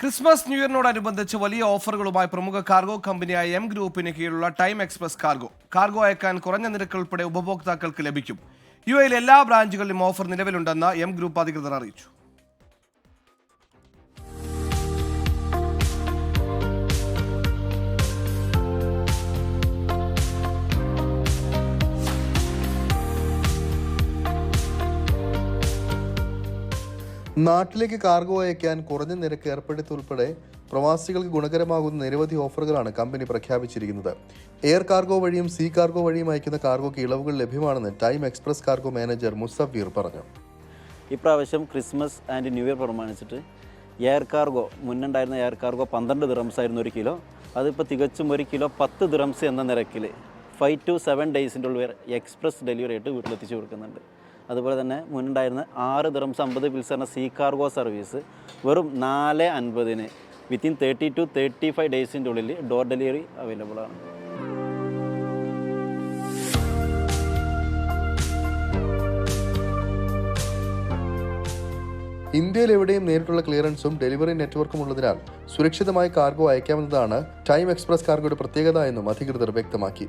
Christmas new ഇയറിനോടനുബന്ധിച്ച് വലിയ ഓഫറുകളുമായി പ്രമുഖ cargo കമ്പനിയായ എം ഗ്രൂപ്പിന് കീഴിലുള്ള ടൈം എക്സ്പ്രസ് കാർഗോ. കാർഗോ അയക്കാൻ കുറഞ്ഞ നിരക്ക് ഉൾപ്പെടെ ഉപഭോക്താക്കൾക്ക് ലഭിക്കും. യു എയിലെ എല്ലാ ബ്രാഞ്ചുകളിലും ഓഫർ നിലവിലുണ്ടെന്ന് എം ഗ്രൂപ്പ് അധികൃതർ അറിയിച്ചു. നാട്ടിലേക്ക് കാർഗോ അയക്കാൻ കുറഞ്ഞ നിരക്ക് ഏർപ്പെടുത്തി ഉൾപ്പെടെ പ്രവാസികൾക്ക് ഗുണകരമാകുന്ന നിരവധി ഓഫറുകളാണ് കമ്പനി പ്രഖ്യാപിച്ചിരിക്കുന്നത്. എയർ കാർഗോ വഴിയും സീ കാർഗോ വഴിയും അയക്കുന്ന കാർഗോക്ക് ഇളവുകൾ ലഭ്യമാണെന്ന് time express cargo manager Musafir പറഞ്ഞു. ഇപ്രാവശ്യം ക്രിസ്മസ് ആൻഡ് ന്യൂ ഇയർ പ്രമാണിച്ചിട്ട് എയർ കാർഗോ മുന്നുണ്ടായിരുന്ന എയർ കാർഗോ പന്ത്രണ്ട് ദിറംസ് ആയിരുന്നു ഒരു കിലോ. അതിപ്പോൾ തികച്ചും ഒരു കിലോ പത്ത് ദിറംസ് എന്ന നിരക്കിൽ ഫൈവ് ടു സെവൻ ഡേയ്സിന്റെ ഉള്ളിൽ എക്സ്പ്രസ് ഡെലിവറി ആയിട്ട് വീട്ടിലെത്തിച്ചു കൊടുക്കുന്നുണ്ട്. അതുപോലെ തന്നെ മുന്നുണ്ടായിരുന്ന ആറ് ദിറംസ് അമ്പത് പിൽസ് സീ കാർഗോ സർവീസ് വെറും നാല് അൻപതിന് within thirty two thirty five ഡേയ്സിന്റെ ഉള്ളിൽ ഡോർ ഡെലിവറി അവൈലബിൾ ആണ്. ഇന്ത്യയിൽ എവിടെയും നേരിട്ടുള്ള ക്ലിയറൻസും ഡെലിവറി നെറ്റ്വർക്കും ഉള്ളതിനാൽ സുരക്ഷിതമായി കാർഗോ അയക്കാമെന്നതാണ് ടൈം എക്സ്പ്രസ് കാർഗോയുടെ പ്രത്യേകത എന്നും അധികൃതർ വ്യക്തമാക്കി.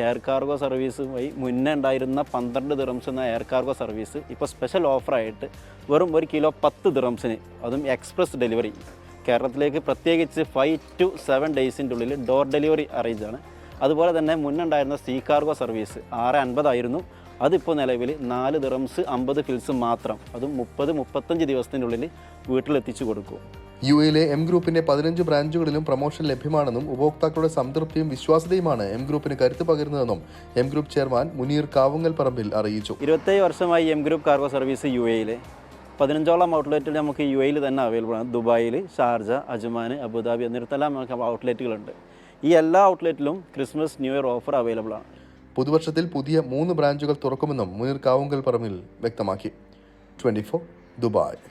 എയർ കാർഗോ സർവീസുമായി മുന്നേ ഉണ്ടായിരുന്ന പന്ത്രണ്ട് ദിറംസ് എന്ന എയർ കാർഗോ സർവീസ് ഇപ്പോൾ സ്പെഷ്യൽ ഓഫറായിട്ട് വെറും ഒരു കിലോ പത്ത് ദിറംസിന് അതും എക്സ്പ്രസ് ഡെലിവറി കേരളത്തിലേക്ക് പ്രത്യേകിച്ച് ഫൈവ് ടു സെവൻ ഡേയ്സിന്റെ ഉള്ളിൽ ഡോർ ഡെലിവറി അറേഞ്ച് ആണ്. അതുപോലെ തന്നെ മുന്നുണ്ടായിരുന്ന സീ കാർഗോ സർവീസ് ആറ് അൻപതായിരുന്നു അതിപ്പോൾ നിലവിൽ നാല് ദിറംസ് അമ്പത് ഫിൽസ് മാത്രം. അതും മുപ്പത് മുപ്പത്തഞ്ച് ദിവസത്തിന്റെ ഉള്ളിൽ വീട്ടിലെത്തിച്ചു കൊടുക്കും. യു എയിലെ എം ഗ്രൂപ്പിന്റെ പതിനഞ്ച് ബ്രാഞ്ചുകളിലും പ്രമോഷൻ ലഭ്യമാണെന്നും ഉപഭോക്താക്കളുടെ സംതൃപ്തിയും വിശ്വാസ്യതയുമാണ് എം ഗ്രൂപ്പിന് കരുത്ത് പകരുന്നതെന്നും M group chairman Muneer Kavungal Parambil അറിയിച്ചു. ഇരുപത്തേഴ് വർഷമായി M group cargo service U എയിലെ. പതിനഞ്ചോളം ഔട്ട്ലെറ്റുകൾ നമുക്ക് യു എയിൽ തന്നെ അവൈലബിൾ ആണ്. ദുബായിൽ ഷാർജ അജ്മാൻ അബുദാബി എന്നിടത്തെല്ലാം നമുക്ക് ഔട്ട്ലെറ്റുകളുണ്ട്. ഈ എല്ലാ ഔട്ട്ലെറ്റിലും Christmas new year offer available ആണ്. പുതുവർഷത്തിൽ പുതിയ മൂന്ന് ബ്രാഞ്ചുകൾ തുറക്കുമെന്നും മുനീർ കാവുങ്കൽ പറമ്പിൽ വ്യക്തമാക്കി. Twenty Dubai.